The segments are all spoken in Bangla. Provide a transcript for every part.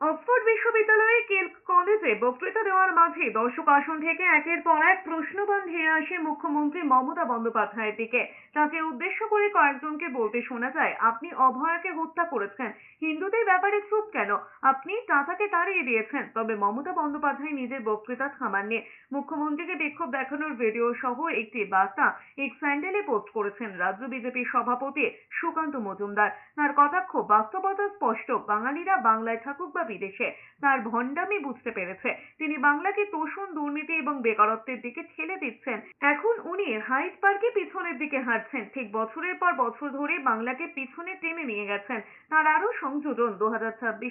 অক্সফোর্ড বিশ্ববিদ্যালয়ের কেল কলেজে বক্তৃতা দেওয়ার মাঝে দর্শক আসন থেকে একের পর এক প্রশ্নবান ধেয়ে আসে মুখ্যমন্ত্রী মমতা বন্দ্যোপাধ্যায়ের দিকে তাকে উদ্দেশ্য করে কয়েকজনকে বলতে শোনা যায়, আপনি অভয়াকে হত্যা করেছেন। হিন্দুদের ব্যাপারে চুপ কেন? আপনি টাটাকে তাড়িয়ে দিয়েছেন। তবে মমতা বন্দ্যোপাধ্যায় নিজের বক্তৃতা থামাননি। মুখ্যমন্ত্রীকে বিক্ষোভ দেখানোর ভিডিও সহ একটি বার্তা এক স্যান্ডেলে পোস্ট করেছেন রাজ্য বিজেপির সভাপতি সুকান্ত মজুমদার। তার কটাক্ষ বাস্তবতা স্পষ্ট। বাঙালিরা বাংলায় থাকুক বা বিদেশে, তার ভণ্ডামি বুঝতে পেরেছে। তিনি বাংলাকে তোষণ, দুর্নীতি এবং বেকারত্বের দিকে ঠেলে দিচ্ছেন। এখন উনি হাইট পার্কে পিছনের দিকে হাঁটছেন। ঠিক বছরের পর বছর ধরে বাংলাকে পিছনে টেনে নিয়ে গেছেন। তার আরও সংযোজন দু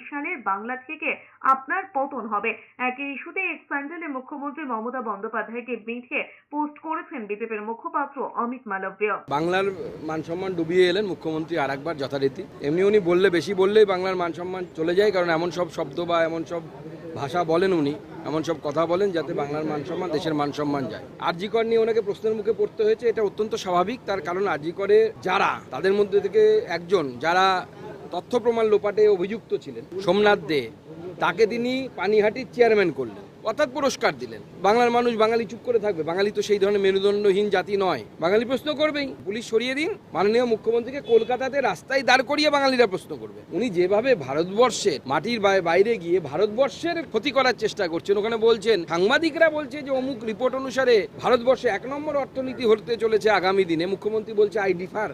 সালের বাংলা থেকে আপনার পতন হবে। একই ইস্যুতে এক স্যান্ডেলে মুখ্যমন্ত্রী মমতা বন্দ্যোপাধ্যায়কে বেঁধে পোস্ট করেছেন বিজেপির মুখপাত্র অমিত মালব্য। বাংলার মান সম্মান ডুবিয়ে এলেন মুখ্যমন্ত্রী আর একবার যথারীতি। এমনি উনি বললে, বেশি বললেই বাংলার মান সম্মান চলে যায়, কারণ এমন সব শব্দ বা এমন সব ভাষা বলেন উনি, এমন সব কথা বলেন যাতে বাংলার মান সম্মান, দেশের মান সম্মান যায়। আরজিকর নিয়ে ওনাকে প্রশ্নের মুখে পড়তে হয়েছে, এটা অত্যন্ত স্বাভাবিক, তার কারণ আরজিকরে যারা, তাদের মধ্যে থেকে একজন যারা তথ্য প্রমাণ লোপাটে অভিযুক্ত ছিলেন, সোমনাথ দে, তাকে তিনি পানিহাটির চেয়ারম্যান করলেন। অর্থাৎ পুরস্কার দিলেন। বাংলার মানুষ বাঙালি চুপ করে থাকবে। বাঙালি তো সেই ধরনের মেরুদণ্ডহীন জাতি নয়। বাঙালি প্রশ্ন করবেই। পুলিশ সরিয়ে দিন। মাননীয় মুখ্যমন্ত্রীকে কলকাতাতে রাস্তায় দাঁড় করিয়ে বাঙালিরা প্রশ্ন করবে। উনি যেভাবে ভারতবর্ষের মাটির বাই- বাইরে গিয়ে ভারতবর্ষের ক্ষতি করার চেষ্টা করছেন, ওখানে বলছেন, সাংবাদিকরা বলছে যে অমুক রিপোর্ট অনুসারে ভারতবর্ষে এক নম্বর অর্থনীতি হতে চলেছে আগামী দিনে। মুখ্যমন্ত্রী বলছে আই ডিফার